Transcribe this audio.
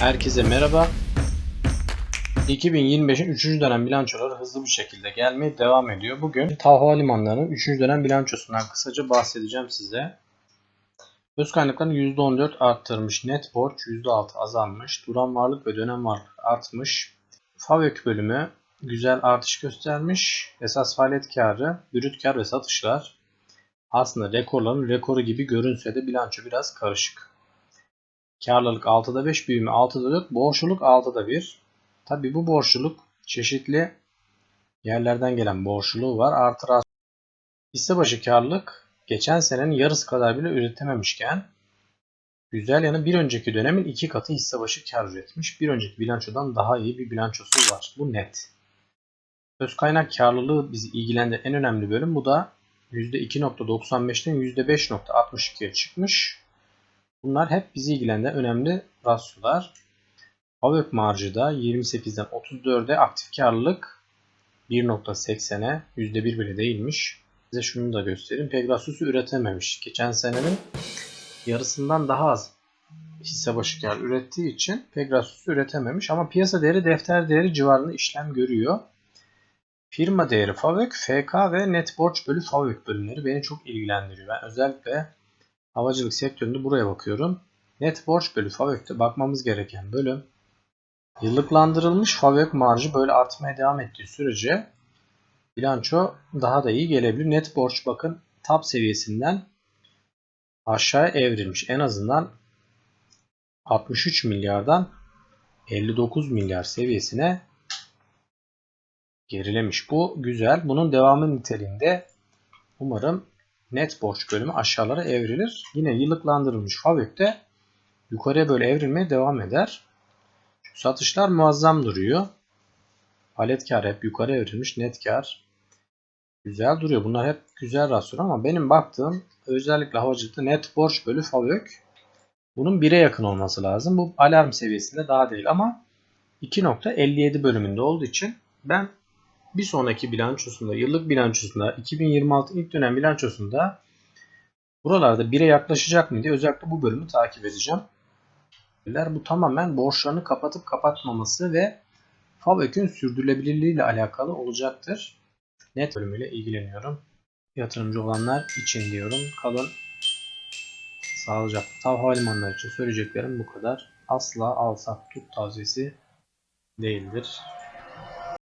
Herkese merhaba. 2025'in 3. dönem bilançoları hızlı bir şekilde gelmeye devam ediyor. Bugün TAV Havalimanları'nın 3. dönem bilançosundan kısaca bahsedeceğim size. Öz kaynaklarını %14 arttırmış, net borç %6 azalmış, duran varlık ve dönem varlık artmış. FAVÖK bölümü güzel artış göstermiş. Esas faaliyet karı, brüt kar ve satışlar aslında rekorların rekoru gibi görünse de bilanço biraz karışık. Karlılık 6'da 5, büyüme 6'da 4, borçluluk 6'da 1. Tabi bu borçluluk çeşitli yerlerden gelen borçluluğu var. Artı hisse başı karlılık geçen senenin yarısı kadar bile üretememişken güzel yanı bir önceki dönemin iki katı hisse başı kar üretmiş. Bir önceki bilançodan daha iyi bir bilançosu var. Bu net. Öz kaynak karlılığı bizi ilgilendiren en önemli bölüm. Bu da %2.95'ten %5.62'ye çıkmış. Bunlar hep bizi ilgilendiren önemli rasyolar. Havök marjı da 28'den 34'e aktif karlılık 1.80'e %1 bile değilmiş. Size şunu da göstereyim. Pegasus'u üretememiş. Geçen senenin yarısından daha az hisse başı kar ürettiği için Pegasus'u üretememiş. Ama piyasa değeri defter değeri civarında işlem görüyor. Firma değeri FAVÖK, FK ve net borç bölü FAVÖK bölümleri beni çok ilgilendiriyor. Ben özellikle havacılık sektöründe buraya bakıyorum. Net borç bölü FAVÖK'te bakmamız gereken bölüm yıllıklandırılmış FAVÖK marjı böyle artmaya devam ettiği sürece bilanço daha da iyi gelebilir. Net borç bakın tab seviyesinden aşağıya evrilmiş. En azından 63 milyardan 59 milyar seviyesine gerilemiş. Bu güzel. Bunun devamı niteliğinde umarım net borç bölümü aşağılara evrilir. Yine yıllıklandırılmış FAVÖK'te yukarıya böyle evrilmeye devam eder. Çünkü satışlar muazzam duruyor. Palet kar hep yukarı evrilmiş. Net kar güzel duruyor. Bunlar hep güzel rasyon ama benim baktığım özellikle havacılıkta net borç bölü FAVÖK bunun 1'e yakın olması lazım. Bu alarm seviyesinde daha değil ama 2.57 bölümünde olduğu için ben bir sonraki bilançosunda, yıllık bilançosunda, 2026 ilk dönem bilançosunda buralarda 1'e yaklaşacak mı diye özellikle bu bölümü takip edeceğim. Bu tamamen borçlarını kapatıp kapatmaması ve FAVÖK'ün sürdürülebilirliği ile alakalı olacaktır. Net bölümüyle ilgileniyorum. Yatırımcı olanlar için diyorum. Kalın sağlıcakla. Tav havalimanları için söyleyeceklerim bu kadar. Asla al sat tut tavsiyesi değildir.